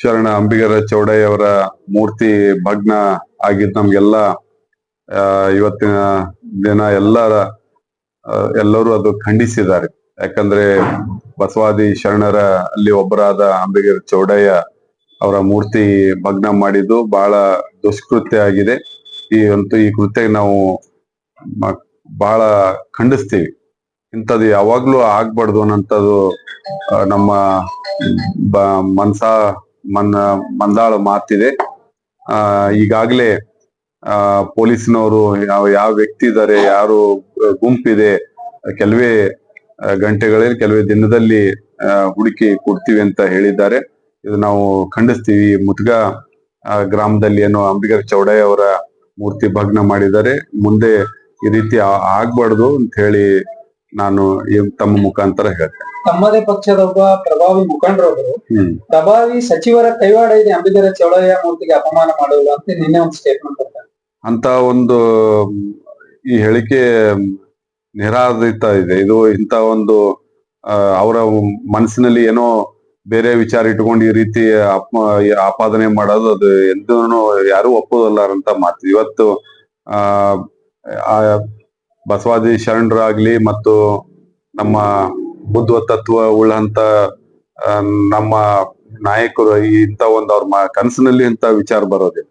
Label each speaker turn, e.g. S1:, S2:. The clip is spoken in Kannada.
S1: ಶರಣ ಅಂಬಿಗರ ಚೌಡಯ್ಯ ಅವರ ಮೂರ್ತಿ ಭಗ್ನ ಆಗಿದ್ದು ನಮ್ಗೆಲ್ಲ ಇವತ್ತಿನ ದಿನ ಎಲ್ಲರ ಎಲ್ಲರೂ ಅದು ಖಂಡಿಸಿದ್ದಾರೆ. ಯಾಕಂದ್ರೆ ಬಸವಾದಿ ಶರಣರ ಅಲ್ಲಿ ಒಬ್ಬರಾದ ಅಂಬಿಗರ ಚೌಡಯ್ಯ ಅವರ ಮೂರ್ತಿ ಭಗ್ನ ಮಾಡಿದ್ದು ಬಹಳ ದುಷ್ಕೃತ್ಯ ಆಗಿದೆ. ಈ ಅಂತೂ ಈ ಕೃತ್ಯ ನಾವು ಬಹಳ ಖಂಡಿಸ್ತೀವಿ. ಇಂಥದ್ದು ಯಾವಾಗ್ಲೂ ಆಗ್ಬಾರ್ದು ಅನ್ನೋಂಥದ್ದು ನಮ್ಮ ಬ ಮನ್ಸ ಮನ್ನ ಮಂದಾಳ ಮಾತಿದೆ. ಆ, ಈಗಾಗಲೇ, ಆ, ಪೊಲೀಸ್ನವರು ಯಾವ ಯಾವ ವ್ಯಕ್ತಿ ಇದ್ದಾರೆ ಯಾರು ಗುಂಪಿದೆ, ಕೆಲವೇ ಗಂಟೆಗಳಲ್ಲಿ, ಕೆಲವೇ ದಿನದಲ್ಲಿ ಹುಡುಕಿ ಕೊಡ್ತೀವಿ ಅಂತ ಹೇಳಿದ್ದಾರೆ. ಇದು ನಾವು ಖಂಡಿಸ್ತೀವಿ. ಮುದ್ಗ ಗ್ರಾಮದಲ್ಲಿ ಏನೋ ಅಂಬಿಗರ್ ಚೌಡಯ್ಯ ಅವರ ಮೂರ್ತಿ ಭಗ್ನ ಮಾಡಿದ್ದಾರೆ. ಮುಂದೆ ಈ ರೀತಿ ಆಗ್ಬಾರ್ದು ಅಂತ ಹೇಳಿ ನಾನು ತಮ್ಮ ಮುಖಾಂತರ ಹೇಳ್ತೇನೆ.
S2: ತಮ್ಮದೇ ಪಕ್ಷದ ಒಬ್ಬ ಪ್ರಭಾವಿ ಮುಖಂಡರೊಬ್ಬರು ಪ್ರಭಾವಿ ಸಚಿವರ ಕೈವಾಡ ಇದೆ ಅಂಬಿಗರ ಚೌಡಯ್ಯ ಮೂರ್ತಿಗೆ ಅಪಮಾನ ಮಾಡುವುದು ಅಂತ ನಿನ್ನೆ ಒಂದು ಸ್ಟೇಟ್ಮೆಂಟ್ ಕೊಡ್ತಾರೆ
S1: ಅಂತ ಒಂದು ಈ ಹೇಳಿಕೆ ನಿರಾಧಿತ ನಿರಾಧಾರಿತ ಇದೆ. ಇದು ಇಂತ ಒಂದು ಅವರ ಮನಸ್ಸಿನಲ್ಲಿ ಏನೋ ಬೇರೆ ವಿಚಾರ ಇಟ್ಕೊಂಡು ಈ ರೀತಿ ಆಪಾದನೆ ಮಾಡೋದು ಅದು ಎಂದೂ ಯಾರು ಒಪ್ಪೋದಲ್ಲ ಅಂತ ಮಾತು. ಇವತ್ತು ಆ ಬಸವಾದಿ ಶರಣರಾಗ್ಲಿ ಮತ್ತು ನಮ್ಮ ಬುದ್ಧ ತತ್ವ ಉಳ್ಳಂತ ನಮ್ಮ ನಾಯಕರು ಇಂತ ಒಂದು ಅವ್ರ ಕನಸಿನಲ್ಲಿ ಇಂಥ ವಿಚಾರ ಬರೋದಿಲ್ಲ